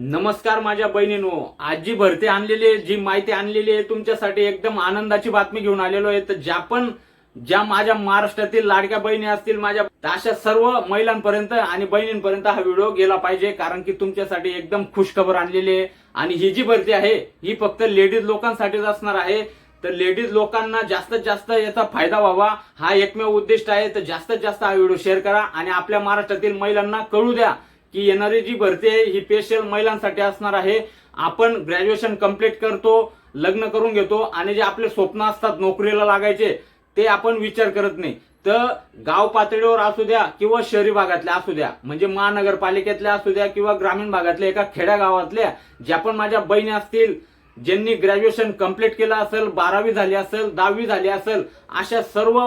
नमस्कार माझ्या बहिणीनो. आज जी भरती आणलेली आहे जी माहिती आणलेली आहे तुमच्यासाठी एकदम आनंदाची बातमी घेऊन आलेलो आहे. तर ज्या पण ज्या माझ्या महाराष्ट्रातील लाडक्या बहिणी असतील माझ्या अशा सर्व महिलांपर्यंत आणि बहिणींपर्यंत हा व्हिडिओ गेला पाहिजे कारण की तुमच्यासाठी एकदम खुशखबर आणलेली आहे. आणि ही जी भरती आहे ही फक्त लेडीज लोकांसाठीच असणार आहे. तर लेडीज लोकांना जास्तीत जास्त याचा फायदा व्हावा हा एकमेव उद्दिष्ट आहे. तर जास्तीत जास्त हा व्हिडिओ शेअर करा आणि आपल्या महाराष्ट्रातील महिलांना कळू द्या की येणारी जी भरती आहे ही स्पेशल महिलांसाठी असणार आहे. आपण ग्रॅज्युएशन कंप्लीट करतो लग्न करून घेतो आणि जे आपले स्वप्न असतात नोकरीला लागायचे ते आपण विचार करत नाही. तर गाव पातळीवर असू द्या किंवा शहरी भागातल्या असू द्या म्हणजे महानगरपालिकेतल्या असू द्या किंवा ग्रामीण भागातल्या एका खेड्या गावातल्या ज्या पण माझ्या बहिणी असतील ज्यांनी ग्रॅज्युएशन कंप्लीट केलं असेल बारावी झाली असेल दहावी झाली असेल अशा सर्व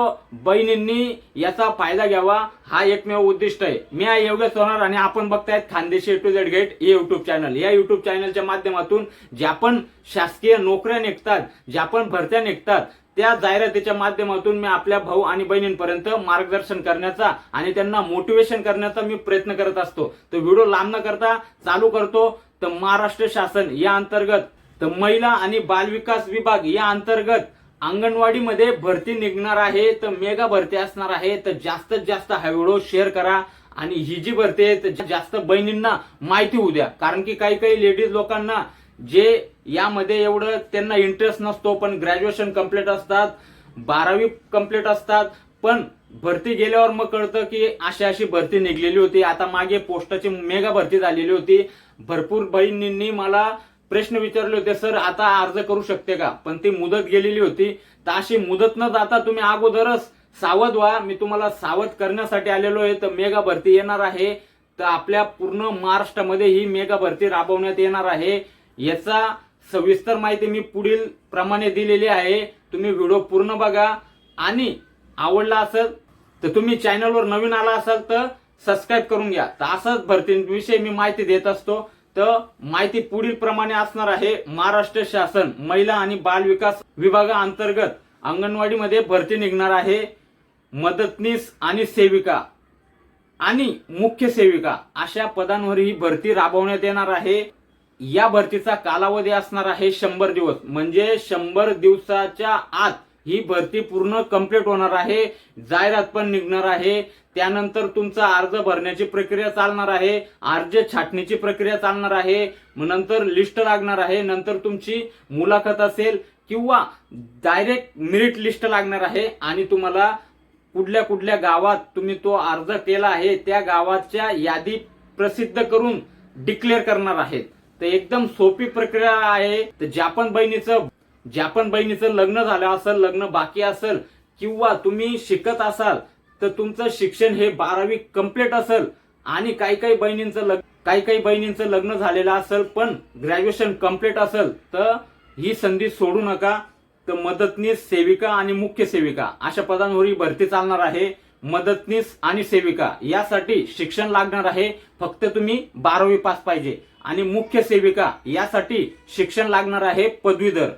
बहिणींनी याचा फायदा घ्यावा हा एकमेव उद्दिष्ट आहे. मी आहे योगेश सोनार आणि आपण बघतायत खानदेशी टू झेड गेट हे युट्यूब चॅनल या युट्यूब चॅनलच्या माध्यमातून ज्या पण शासकीय नोकऱ्या निघतात ज्या पण भरत्या निघतात त्या जाहिरातीच्या माध्यमातून मी आपल्या भाऊ आणि बहिणींपर्यंत मार्गदर्शन करण्याचा आणि त्यांना मोटिवेशन करण्याचा मी प्रयत्न करत असतो. तर व्हिडिओ लांब न करता चालू करतो. तर महाराष्ट्र शासन या अंतर्गत तर महिला आणि बालविकास विभाग या अंतर्गत अंगणवाडीमध्ये भरती निघणार आहे. तर मेगा भरती असणार आहे. तर जास्तीत जास्त हा व्हिडिओ शेअर करा आणि ही जी भरती आहे तर जास्त बहिणींना माहिती होऊ द्या. कारण की काही काही लेडीज लोकांना जे यामध्ये एवढं त्यांना इंटरेस्ट नसतो पण ग्रॅज्युएशन कंप्लीट असतात बारावी कंप्लीट असतात पण भरती गेल्यावर मग कळतं की अशी अशी भरती निघलेली होती. आता मागे पोस्टाची मेगा भरती झालेली होती. भरपूर बहिणींनी मला प्रश्न विचारले होते सर आता अर्ज करू शकते का? पण ती मुदत गेलेली होती. तर अशी मुदत न जाता तुम्ही अगोदरच सावध व्हा. मी तुम्हाला सावध करण्यासाठी आलेलो आहे. तर मेगा भरती येणार आहे. तर आपल्या पूर्ण महाराष्ट्रामध्ये ही मेगा भरती राबवण्यात येणार आहे. याचा सविस्तर माहिती मी पुढील प्रमाणे दिलेली आहे. तुम्ही व्हिडिओ पूर्ण बघा. आणि आवडला असेल तर तुम्ही चॅनलवर नवीन आला असाल तर सबस्क्राईब करून घ्या. तर असंच भरतीविषयी मी माहिती देत असतो. तर माहिती पुढील प्रमाणे असणार आहे महाराष्ट्र शासन महिला आणि बाल विकास विभागाअंतर्गत अंगणवाडीमध्ये भरती निघणार आहे मदतनीस आणि सेविका आणि मुख्य सेविका. अशा पदांवर ही भरती राबवण्यात येणार आहे. या भरतीचा कालावधी असणार आहे शंभर दिवस. म्हणजे शंभर दिवसाच्या आत ही भरती पूर्ण कंप्लीट होणार आहे. जाहिरात पण निघणार आहे. त्यानंतर तुमचा अर्ज भरण्याची प्रक्रिया चालणार आहे. अर्ज छाटणीची प्रक्रिया चालणार आहे. मग नंतर लिस्ट लागणार आहे. नंतर तुमची मुलाखत असेल किंवा डायरेक्ट मेरिट लिस्ट लागणार आहे आणि तुम्हाला कुठल्या कुठल्या गावात तुम्ही तो अर्ज केला आहे त्या गावाच्या यादी प्रसिद्ध करून डिक्लेअर करणार आहेत. तर एकदम सोपी प्रक्रिया आहे. तर ज्या पण बहिणीचं ज्या पण बहिणीचं लग्न झालं असेल लग्न बाकी असेल किंवा तुम्ही शिकत असाल तर तुमचं शिक्षण हे बारावी कंप्लीट असेल आणि काही काही बहिणींचं लग्न काही काही बहिणींचं लग्न झालेलं असेल पण ग्रॅज्युएशन कंप्लीट असेल तर ही संधी सोडू नका. तर मदतनीस सेविका आणि मुख्य सेविका अशा पदांवर ही भरती चालणार आहे. मदतनीस आणि सेविका यासाठी शिक्षण लागणार आहे. फक्त तुम्ही बारावी पास पाहिजे. आणि मुख्य सेविका यासाठी शिक्षण लागणार आहे पदवीधर.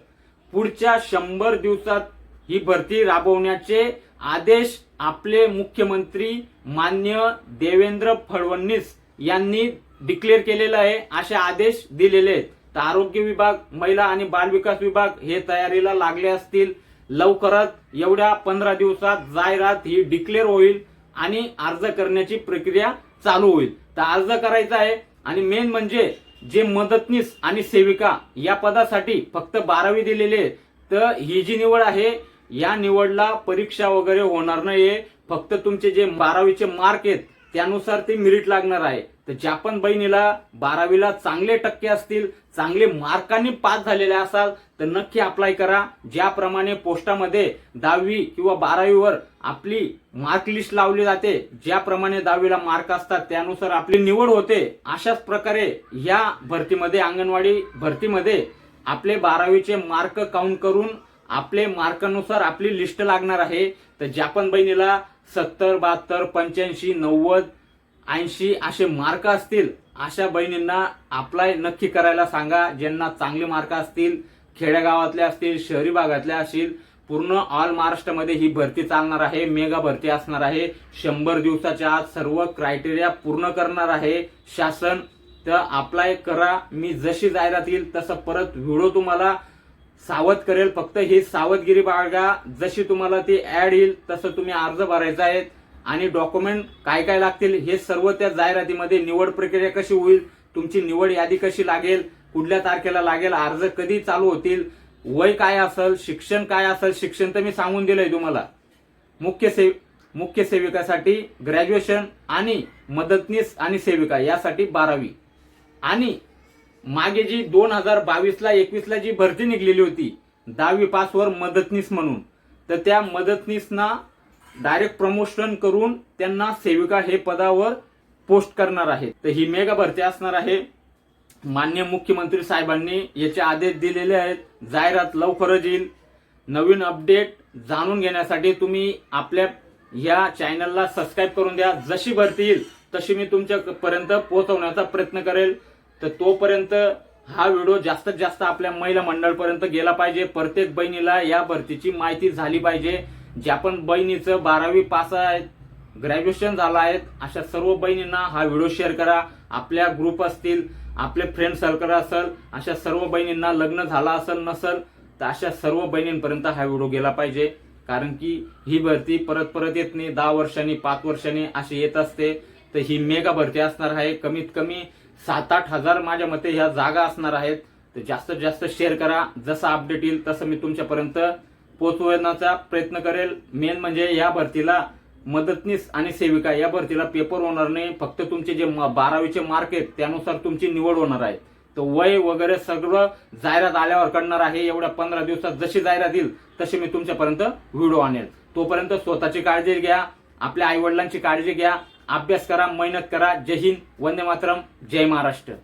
पुढच्या शंभर दिवसात ही भरती राबवण्याचे आदेश आपले मुख्यमंत्री मान्य देवेंद्र फडणवीस यांनी डिक्लेअर केलेला आहे. असे आदेश दिलेले आहेत. तर आरोग्य विभाग महिला आणि बालविकास विभाग हे तयारीला लागले असतील. लवकरच एवढ्या पंधरा दिवसात जाहिरात ही डिक्लेअर होईल आणि अर्ज करण्याची प्रक्रिया चालू होईल. तर अर्ज करायचा आहे आणि मेन म्हणजे जे मदतनीस आणि सेविका या पदासाठी फक्त बारावी दिलेले आहे. तर ही जी निवड आहे या निवडला परीक्षा वगैरे होणार नाहीये. फक्त तुमचे जे बारावीचे मार्क आहेत त्यानुसार ते मेरिट लागणार आहे. तर ज्या पण बहिणीला बारावीला चांगले टक्के असतील चांगले मार्कांनी पास झालेले असाल तर नक्की अप्लाय करा. ज्याप्रमाणे पोस्टामध्ये दहावी किंवा बारावीवर आपली मार्क लिस्ट लावली जाते ज्याप्रमाणे दहावीला मार्क असतात त्यानुसार आपली निवड होते अशाच प्रकारे या भरतीमध्ये अंगणवाडी भरतीमध्ये आपले बारावीचे मार्क काउंट करून आपले मार्कानुसार आपली लिस्ट लागणार आहे. तर ज्या पण बहिणीला सत्तर बहात्तर पंच्याऐंशी नव्वद ऐंशी असे मार्क असतील. अशा बहिणींना अप्लाय नक्की करायला सांगा. ज्यांना चांगले मार्क असतील खेड्यागावातल्या असतील शहरी भागातल्या असतील पूर्ण ऑल महाराष्ट्रामध्ये ही भरती चालणार आहे. मेगा भरती असणार आहे. शंभर दिवसाच्या आत सर्व क्रायटेरिया पूर्ण करणार आहे शासन. तर अप्लाय करा. मी जशी जाहिरात येईल तसं परत व्हिडिओ तुम्हाला सावध करेल. फक्त ही सावधगिरी बाळगा. जशी तुम्हाला ती ऍड येईल तसं तुम्ही अर्ज भरायचा आहे. आणि डॉक्युमेंट काय काय लागतील हे सर्व त्या जाहिरातीमध्ये निवड प्रक्रिया कशी होईल तुमची निवड यादी कशी लागेल कुठल्या तारखेला लागेल अर्ज कधी चालू होतील वय काय असेल शिक्षण काय असेल शिक्षण तर मी सांगून दिलंय तुम्हाला. मुख्य सेव मुख्य सेविकासाठी ग्रॅज्युएशन आणि मदतनीस आणि सेविका यासाठी बारावी. आणि मागे जी दोन हजार बावीसला एकवीसला जी भरती निघलेली होती दहावी पासवर मदतनीस म्हणून. तर त्या मदतनीसना डायरेक्ट प्रमोशन करून त्यांना सेविका हे पदावर पोस्ट करणार आहे तर ही मेगा भरती असणार आहे. मान्य मुख्यमंत्री साहेबांनी याचे आदेश दिलेले आहेत. जाहिरात लवकरच येईल. नवीन अपडेट जाणून घेण्यासाठी तुम्ही आपल्या या चॅनलला सबस्क्राईब करून द्या. जशी भरती येईल तशी मी तुमच्यापर्यंत पोहोचवण्याचा प्रयत्न करेल. तर तोपर्यंत हा व्हिडिओ जास्तीत जास्त आपल्या महिला मंडळपर्यंत गेला पाहिजे. प्रत्येक बहिणीला या भरतीची माहिती झाली पाहिजे. ज्या पण बहिणीचं बारावी पास आहे ग्रॅज्युएशन झालं आहेत अशा सर्व बहिणींना हा व्हिडिओ शेअर करा. आपल्या ग्रुप असतील आपले फ्रेंड सर्कल असेल अशा सर्व बहिणींना लग्न झालं असेल नसेल तर अशा सर्व बहिणींपर्यंत हा व्हिडिओ गेला पाहिजे. कारण की ही भरती परत परत येत नाही. दहा वर्षांनी पाच वर्षांनी अशी येत असते. तर ही मेगा भरती असणार आहे. कमीत कमी सात आठ हजार माझ्या मते ह्या जागा असणार आहेत. तर जास्तीत जास्त शेअर करा. जसं अपडेट येईल तसं मी तुमच्यापर्यंत पोचवण्याचा प्रयत्न करेल. मेन म्हणजे या भरतीला मदतनीस आणि सेविका या भरतीला पेपर होणार नाही. फक्त तुमचे जे म- बारावीचे मार्क आहेत त्यानुसार तुमची निवड होणार आहे. तर वय वगैरे सगळं जाहिरात आल्यावर करणार आहे. एवढ्या पंधरा दिवसात जशी जाहिरात येईल तशी मी तुमच्यापर्यंत व्हिडिओ आणेल. तोपर्यंत स्वतःची काळजी घ्या. आपल्या आईवडिलांची काळजी घ्या. अभ्यास करा मेहनत करा. जय हिंद वंदे मातरम. जय महाराष्ट्र.